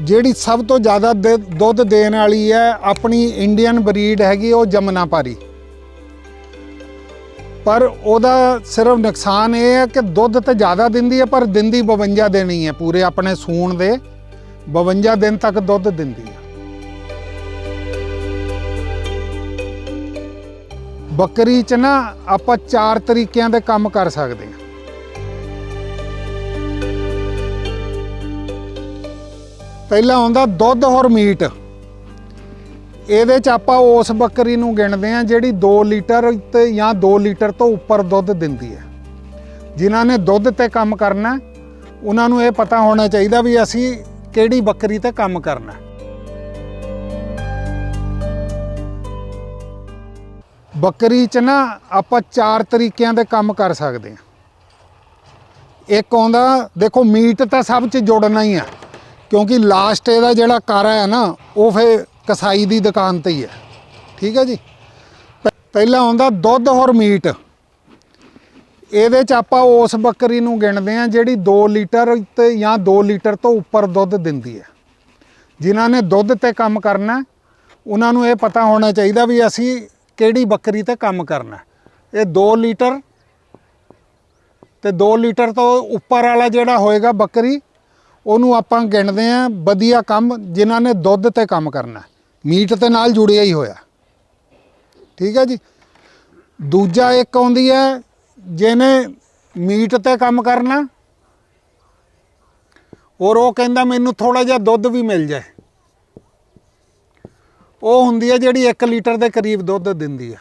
ਜਿਹੜੀ ਸਭ ਤੋਂ ਜ਼ਿਆਦਾ ਦੁੱਧ ਦੇਣ ਵਾਲੀ ਹੈ ਆਪਣੀ ਇੰਡੀਅਨ ਬਰੀਡ ਹੈਗੀ ਉਹ ਜਮਨਾਪਾਰੀ। ਪਰ ਉਹਦਾ ਸਿਰਫ ਨੁਕਸਾਨ ਇਹ ਹੈ ਕਿ ਦੁੱਧ ਤਾਂ ਜ਼ਿਆਦਾ ਦਿੰਦੀ ਹੈ, ਪਰ ਦਿੰਦੀ 52 ਦੇਣੀ ਹੈ ਪੂਰੇ ਆਪਣੇ ਸੂਣ ਦੇ। 52 ਦਿਨ ਤੱਕ ਦੁੱਧ ਦਿੰਦੀ ਹੈ। ਬੱਕਰੀ ਚ ਨਾ ਆਪਾਂ ਚਾਰ ਤਰੀਕਿਆਂ ਦੇ ਕੰਮ ਕਰ ਸਕਦੇ ਹਾਂ। ਪਹਿਲਾ ਹੁੰਦਾ ਦੁੱਧ ਔਰ ਮੀਟ। ਇਹਦੇ ਚ ਆਪਾਂ ਉਸ ਬੱਕਰੀ ਨੂੰ ਗਿਣਦੇ ਆ ਜਿਹੜੀ 2 ਲੀਟਰ ਤੇ ਜਾਂ 2 ਲੀਟਰ ਤੋਂ ਉੱਪਰ ਦੁੱਧ ਦਿੰਦੀ ਹੈ। ਜਿਨ੍ਹਾਂ ਨੇ ਦੁੱਧ ਤੇ ਕੰਮ ਕਰਨਾ ਉਹਨਾਂ ਨੂੰ ਇਹ ਪਤਾ ਹੋਣਾ ਚਾਹੀਦਾ ਵੀ ਅਸੀਂ ਕਿਹੜੀ ਬੱਕਰੀ ਤੇ ਕੰਮ ਕਰਨਾ ਬੱਕਰੀ ਚ ਨਾ ਆਪਾਂ ਚਾਰ ਤਰੀਕਿਆਂ ਦੇ ਕੰਮ ਕਰ ਸਕਦੇ ਹਾਂ। ਇੱਕ ਆਉਂਦਾ, ਦੇਖੋ ਮੀਟ ਤਾਂ ਸਭ ਚ ਜੋੜਨਾ ਹੀ ਆ ਕਿਉਂਕਿ ਲਾਸਟ ਇਹਦਾ ਜਿਹੜਾ ਕਾਰਾ ਹੈ ਨਾ, ਉਹ ਫੇ ਕਸਾਈ ਦੀ ਦੁਕਾਨ ਤੇ ਹੀ ਹੈ। ਠੀਕ ਹੈ ਜੀ? ਪ- ਪਹਿਲਾ ਆਉਂਦਾ ਦੁੱਧ ਔਰ ਮੀਟ। ਇਹਦੇ ਚ ਆਪਾਂ ਉਸ ਬੱਕਰੀ ਨੂੰ ਗਿਣਦੇ ਆ ਜਿਹੜੀ 2 ਲੀਟਰ ਤੇ ਜਾਂ 2 ਲੀਟਰ ਤੋਂ ਉੱਪਰ ਦੁੱਧ ਦਿੰਦੀ ਹੈ। ਜਿਨ੍ਹਾਂ ਨੇ ਦੁੱਧ ਤੇ ਕੰਮ ਕਰਨਾ ਉਹਨਾਂ ਨੂੰ ਇਹ ਪਤਾ ਹੋਣਾ ਚਾਹੀਦਾ ਵੀ ਅਸੀਂ ਕਿਹੜੀ ਬੱਕਰੀ ਤੇ ਕੰਮ ਕਰਨਾ ਇਹ 2 ਲੀਟਰ ਤੇ 2 ਲੀਟਰ ਤੋਂ ਉੱਪਰ ਵਾਲਾ ਜਿਹੜਾ ਹੋਏਗਾ ਬੱਕਰੀ ਉਹਨੂੰ ਆਪਾਂ ਗਿਣਦੇ ਆ ਵਧੀਆ ਕੰਮ ਜਿਨ੍ਹਾਂ ਨੇ ਦੁੱਧ ਤੇ ਕੰਮ ਕਰਨਾ ਮੀਟ ਤੇ ਨਾਲ ਜੁੜਿਆ ਹੀ ਹੋਇਆ। ਠੀਕ ਹੈ ਜੀ? ਦੂਜਾ ਇੱਕ ਆਉਂਦੀ ਹੈ ਜਿਹਨੇ ਮੀਟ ਤੇ ਕੰਮ ਕਰਨਾ ਔਰ ਉਹ ਕਹਿੰਦਾ ਮੈਨੂੰ ਥੋੜਾ ਜਿਹਾ ਦੁੱਧ ਵੀ ਮਿਲ ਜਾਏ। ਉਹ ਹੁੰਦੀ ਹੈ ਜਿਹੜੀ 1 ਲੀਟਰ ਦੇ ਕਰੀਬ ਦੁੱਧ ਦਿੰਦੀ ਹੈ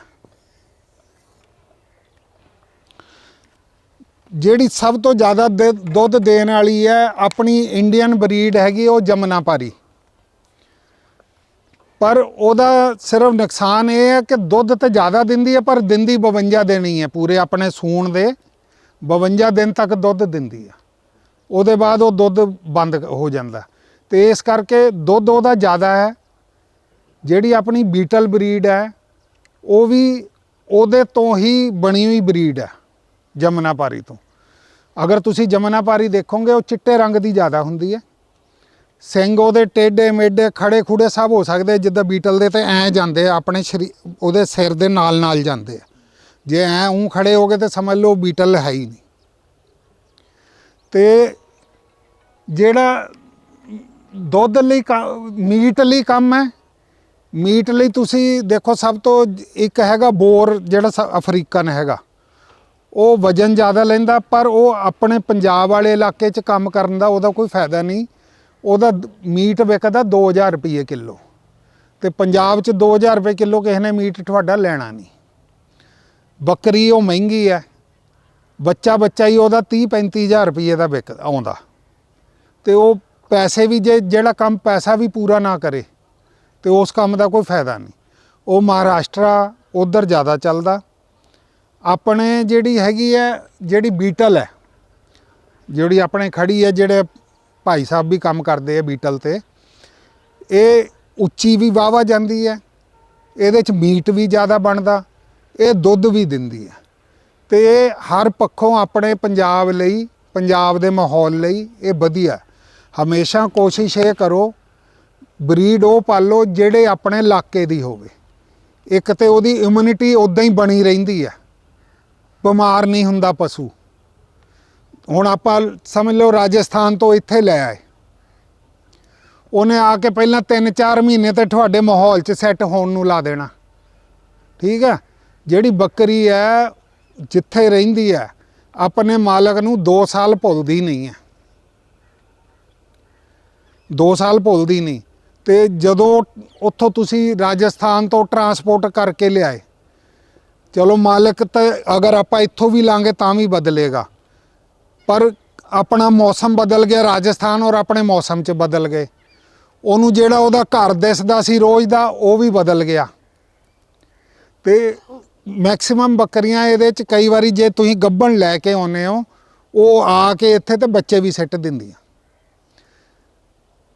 ਜਿਹੜੀ ਸਭ ਤੋਂ ਜ਼ਿਆਦਾ ਦੇ- ਦੁੱਧ ਦੇਣ ਵਾਲੀ ਹੈ ਆਪਣੀ ਇੰਡੀਅਨ ਬਰੀਡ ਹੈਗੀ ਉਹ ਜਮਨਾਪਾਰੀ। ਪਰ ਉਹਦਾ ਸਿਰਫ ਨੁਕਸਾਨ ਇਹ ਹੈ ਕਿ ਦੁੱਧ ਤੇ ਜ਼ਿਆਦਾ ਦਿੰਦੀ ਹੈ, ਪਰ ਦਿੰਦੀ 52 ਦਿਨ ਹੀ ਹੈ ਪੂਰੇ ਆਪਣੇ ਸੂਣ ਦੇ। 52 ਦਿਨ ਤੱਕ ਦੁੱਧ ਦਿੰਦੀ ਹੈ ਉਹਦੇ ਬਾਅਦ ਉਹ ਦੁੱਧ ਬੰਦ ਹੋ ਜਾਂਦਾ। ਤੇ ਇਸ ਕਰਕੇ ਦੁੱਧ ਉਹਦਾ ਜ਼ਿਆਦਾ ਹੈ। ਜਿਹੜੀ ਆਪਣੀ ਬੀਟਲ ਬਰੀਡ ਹੈ, ਉਹ ਵੀ ਉਹਦੇ ਤੋਂ ਹੀ ਬਣੀ ਹੋਈ ਬਰੀਡ ਹੈ, ਜਮਨਾਪਾਰੀ ਤੋਂ। ਅਗਰ ਤੁਸੀਂ ਜਮਨਾਪਾਰੀ ਦੇਖੋਗੇ, ਉਹ ਚਿੱਟੇ ਰੰਗ ਦੀ ਜ਼ਿਆਦਾ ਹੁੰਦੀ ਹੈ। ਸਿੰਘ ਉਹਦੇ ਟੇਡੇ ਮੇਡੇ ਖੜੇ ਖੂੜੇ ਸਭ ਹੋ ਸਕਦੇ ਜਿੱਦਾਂ ਬੀਟਲ ਦੇ ਤੇ ਐ ਜਾਂਦੇ ਆ, ਆਪਣੇ ਸ਼ਰੀ, ਉਹਦੇ ਸਿਰ ਦੇ ਨਾਲ ਨਾਲ ਜਾਂਦੇ ਆ। ਜੇ ਐ ਉਂ ਖੜੇ ਗਏ ਤੇ ਸਮਝ ਲਓ ਬੀਟਲ ਹੈ ਹੀ ਨਹੀਂ। ਤੇ ਜਿਹੜਾ ਦੁੱਧ ਲਈ ਕ- ਮੀਟ ਲਈ ਕੰਮ ਹੈ, ਮੀਟ ਲਈ ਤੁਸੀਂ ਦੇਖੋ ਸਭ ਤੋਂ ਇੱਕ ਹੈਗਾ ਬੋਰ ਜਿਹੜਾ ਸ- ਅਫਰੀਕਨ ਹੈਗਾ। ਉਹ ਵਜਨ ਜ਼ਿਆਦਾ ਲੈਂਦਾ, ਪਰ ਉਹ ਆਪਣੇ ਪੰਜਾਬ ਵਾਲੇ ਇਲਾਕੇ 'ਚ ਕੰਮ ਕਰਨ ਦਾ ਉਹਦਾ ਕੋਈ ਫਾਇਦਾ ਨਹੀਂ। ਉਹਦਾ ਮੀਟ ਵਿਕਦਾ 2000 ਰੁਪਏ ਕਿਲੋ। ਤੇ ਪੰਜਾਬ 'ਚ 2000 ਰੁਪਏ ਕਿਲੋ ਕਿਸੇ ਨੇ ਮੀਟ ਤੁਹਾਡਾ ਲੈਣਾ ਨਹੀਂ। ਬੱਕਰੀ ਉਹ ਮਹਿੰਗੀ ਹੈ। ਬੱਚਾ ਬੱਚਾ ਹੀ ਉਹਦਾ 30 35000 ਰੁਪਏ ਦਾ ਵਿਕ, ਆਉਂਦਾ। ਤੇ ਉਹ ਪੈਸੇ ਵੀ ਜੇ, ਜਿਹੜਾ ਕੰਮ ਪੈਸਾ ਵੀ ਪੂਰਾ ਨਾ ਕਰੇ, ਤੇ ਉਸ ਕੰਮ ਦਾ ਕੋਈ ਫਾਇਦਾ ਨਹੀਂ। ਉਹ ਮਹਾਰਾਸ਼ਟਰਾ ਉਧਰ ਜ਼ਿਆਦਾ ਚੱਲਦਾ। ਆਪਣੇ ਜਿਹੜੀ ਹੈਗੀ ਹੈ, ਜਿਹੜੀ ਬੀਟਲ ਹੈ, ਜਿਹੜੀ ਆਪਣੇ ਖੜੀ ਹੈ, ਜਿਹੜੇ ਭਾਈ ਸਾਹਿਬ ਵੀ ਕੰਮ ਕਰਦੇ ਆ ਬੀਟਲ ਤੇ, ਇਹ ਉੱਚੀ ਵੀ ਵਾਵਾ ਜਾਂਦੀ ਹੈ, ਇਹਦੇ ਚ ਮੀਟ ਵੀ ਜ਼ਿਆਦਾ ਬਣਦਾ, ਇਹ ਦੁੱਧ ਵੀ ਦਿੰਦੀ ਹੈ। ਤੇ ਇਹ ਹਰ ਪੱਖੋਂ ਆਪਣੇ ਪੰਜਾਬ ਲਈ, ਪੰਜਾਬ ਦੇ ਮਾਹੌਲ ਲਈ ਇਹ ਵਧੀਆ ਹਮੇਸ਼ਾ ਕੋਸ਼ਿਸ਼ ਇਹ ਕਰੋ, ਬਰੀਡ ਉਹ ਪਾਲੋ ਜਿਹੜੇ ਆਪਣੇ ਇਲਾਕੇ ਦੀ ਹੋਵੇ। ਇੱਕ ਤੇ ਉਹਦੀ ਇਮਿਊਨਿਟੀ ਉਦਾਂ ਹੀ ਬਣੀ ਰਹਿੰਦੀ ਹੈ। ਬਿਮਾਰ ਨਹੀਂ ਹੁੰਦਾ ਪਸ਼ੂ। ਹੁਣ ਆਪਾਂ ਸਮਝ ਲਓ ਰਾਜਸਥਾਨ ਤੋਂ ਇੱਥੇ ਲੈ ਆਏ। ਉਹਨੇ ਆ ਕੇ ਪਹਿਲਾਂ 3-4 ਮਹੀਨੇ ਤੇ ਤੁਹਾਡੇ ਮਾਹੌਲ 'ਚ ਸੈੱਟ ਹੋਣ ਨੂੰ ਲਾ ਦੇਣਾ। ਠੀਕ ਹੈ ਜਿਹੜੀ ਬੱਕਰੀ ਹੈ, ਜਿੱਥੇ ਰਹਿੰਦੀ ਹੈ, ਆਪਣੇ ਮਾਲਕ ਨੂੰ 2 ਸਾਲ ਭੁੱਲਦੀ ਨਹੀਂ ਹੈ। 2 ਸਾਲ ਭੁੱਲਦੀ ਨਹੀਂ। ਤੇ ਜਦੋਂ ਉੱਥੋਂ ਤੁਸੀਂ ਰਾਜਸਥਾਨ ਤੋਂ ਟਰਾਂਸਪੋਰਟ ਕਰਕੇ ਲਿਆਏ ਚਲੋ ਮਾਲਕ ਤਾਂ ਅਗਰ ਆਪਾਂ ਇੱਥੋਂ ਵੀ ਲਾਂਗੇ ਤਾਂ ਵੀ ਬਦਲੇਗਾ। ਪਰ ਆਪਣਾ ਮੌਸਮ ਬਦਲ ਗਿਆ, ਰਾਜਸਥਾਨ ਔਰ ਆਪਣੇ ਮੌਸਮ 'ਚ ਬਦਲ ਗਏ। ਉਹਨੂੰ ਜਿਹੜਾ ਉਹਦਾ ਘਰ ਦਿਸਦਾ ਸੀ ਰੋਜ਼ ਦਾ, ਉਹ ਵੀ ਬਦਲ ਗਿਆ। ਤੇ ਮੈਕਸਿਮਮ ਬੱਕਰੀਆਂ ਇਹਦੇ 'ਚ ਕਈ ਵਾਰੀ ਜੇ ਤੁਸੀਂ ਗੱਭਣ ਲੈ ਕੇ ਆਉਨੇ ਹੋ, ਉਹ ਆ ਕੇ ਇੱਥੇ ਤੇ ਬੱਚੇ ਵੀ ਸਿੱਟ ਦਿੰਦੀਆਂ।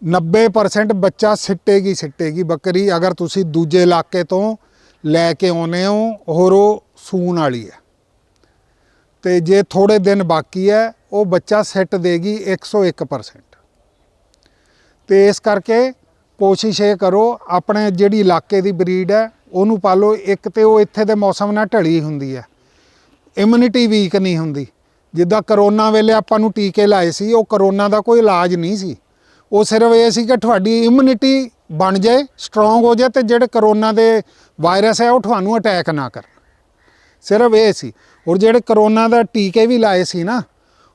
90% ਬੱਚਾ ਸਿੱਟੇਗੀ ਸਿੱਟੇਗੀ ਬੱਕਰੀ। ਅਗਰ ਤੁਸੀਂ ਦੂਜੇ ਇਲਾਕੇ ਤੋਂ ਲੈ ਕੇ ਆਉਨੇ ਹੋ, ਹੋਰ ਉਹ ਸੂਣ ਵਾਲੀ ਹੈ। ਤੇ ਜੇ ਥੋੜੇ ਦਿਨ ਬਾਕੀ ਹੈ, ਉਹ ਬੱਚਾ ਸੈੱਟ ਦੇਗੀ 101% ਤੇ ਇਸ ਕਰਕੇ ਕੋਸ਼ਿਸ਼ ਇਹ ਕਰੋ, ਆਪਣੇ ਜਿਹੜੀ ਇਲਾਕੇ ਦੀ ਬਰੀਡ ਹੈ, ਉਹਨੂੰ ਪਾਲੋ। ਇੱਕ ਤੇ ਉਹ ਇੱਥੇ ਦੇ ਮੌਸਮ ਨਾਲ ਢਲੀ ਹੁੰਦੀ ਹੈ। ਇਮਿਊਨਿਟੀ ਵੀਕ ਨਹੀਂ ਹੁੰਦੀ। ਜਿੱਦਾਂ ਕਰੋਨਾ ਵੇਲੇ ਆਪਾਂ ਨੂੰ ਟੀਕੇ ਲਾਏ ਸੀ, ਉਹ ਕਰੋਨਾ ਦਾ ਕੋਈ ਇਲਾਜ ਨਹੀਂ ਸੀ। ਉਹ ਸਿਰਫ ਇਹ ਸੀ ਕਿ ਤੁਹਾਡੀ ਇਮਿਊਨਿਟੀ ਬਣ ਜਾਏ ਸਟਰੋਂਗ ਹੋ ਜਾਏ ਤੇ ਜਿਹੜੇ ਕਰੋਨਾ ਦੇ ਵਾਇਰਸ ਹੈ ਉਹ ਤੁਹਾਨੂੰ ਅਟੈਕ ਨਾ ਕਰਨ। ਸਿਰਫ ਇਹ ਸੀ। ਔਰ ਜਿਹੜੇ ਕਰੋਨਾ ਦਾ ਟੀਕੇ ਵੀ ਲਾਏ ਸੀ ਨਾ,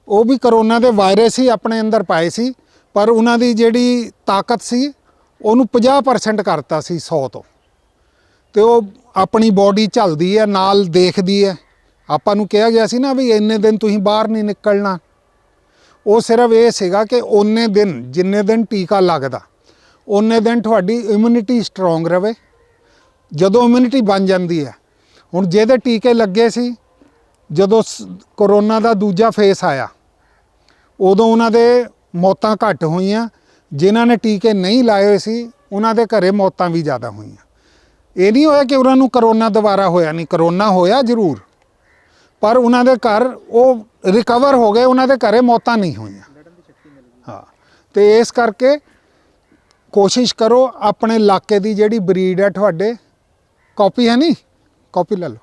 ਉਹ ਵੀ ਕਰੋਨਾ ਦੇ ਵਾਇਰਸ ਹੀ ਆਪਣੇ ਅੰਦਰ ਪਾਏ ਸੀ, ਪਰ ਉਹਨਾਂ ਦੀ ਜਿਹੜੀ ਤਾਕਤ ਸੀ, ਉਹਨੂੰ 50% ਕਰਤਾ ਸੀ 100 ਤੋਂ। ਤੇ ਉਹ ਆਪਣੀ ਬਾਡੀ ਝੱਲਦੀ ਹੈ, ਨਾਲ ਦੇਖਦੀ ਹੈ। ਆਪਾਂ ਨੂੰ ਕਿਹਾ ਗਿਆ ਸੀ ਨਾ ਵੀ ਇੰਨੇ ਦਿਨ ਤੁਸੀਂ ਬਾਹਰ ਨਹੀਂ ਨਿਕਲਣਾ। ਉਹ ਸਿਰਫ ਇਹ ਸੀਗਾ ਕਿ ਉਹਨੇ ਦਿਨ, ਜਿੰਨੇ ਦਿਨ ਟੀਕਾ ਲੱਗਦਾ ਉਹਨੇ ਦਿਨ ਤੁਹਾਡੀ ਇਮਿਊਨਿਟੀ ਸਟਰੋਂਗ ਰਵੇ। ਜਦੋਂ ਇਮਿਊਨਿਟੀ ਬਣ ਜਾਂਦੀ ਹੈ। ਹੁਣ ਜਿਹਦੇ ਟੀਕੇ ਲੱਗੇ ਸੀ, ਜਦੋਂ ਸ- ਕਰੋਨਾ ਦਾ ਦੂਜਾ ਫੇਸ ਆਇਆ, ਉਦੋਂ ਉਹਨਾਂ ਦੇ ਮੌਤਾਂ ਘੱਟ ਹੋਈਆਂ। ਜਿਨ੍ਹਾਂ ਨੇ ਟੀਕੇ ਨਹੀਂ ਲਾਏ ਹੋਏ ਸੀ, ਉਹਨਾਂ ਦੇ ਘਰੇ ਮੌਤਾਂ ਵੀ ਜ਼ਿਆਦਾ ਹੋਈਆਂ। ਇਹ ਨਹੀਂ ਹੋਇਆ ਕਿ ਉਹਨਾਂ ਨੂੰ ਕਰੋਨਾ ਦੁਬਾਰਾ ਹੋਇਆ ਨਹੀਂ ਕਰੋਨਾ ਹੋਇਆ ਜ਼ਰੂਰ। ਪਰ ਉਹਨਾਂ ਦੇ ਘਰ ਉਹ ਰਿਕਵਰ ਹੋ ਗਏ, ਉਹਨਾਂ ਦੇ ਘਰੇ ਮੌਤਾਂ ਨਹੀਂ ਹੋਈਆਂ। ਹਾਂ। ਤੇ ਇਸ ਕਰਕੇ ਕੋਸ਼ਿਸ਼ ਕਰੋ ਆਪਣੇ ਇਲਾਕੇ ਦੀ ਜਿਹੜੀ ਬਰੀਡ ਹੈ ਤੁਹਾਡੇ ਕਾਪੀ ਹੈ ਨਹੀਂ? ਕਾਪੀ ਲੈ ਲਓ।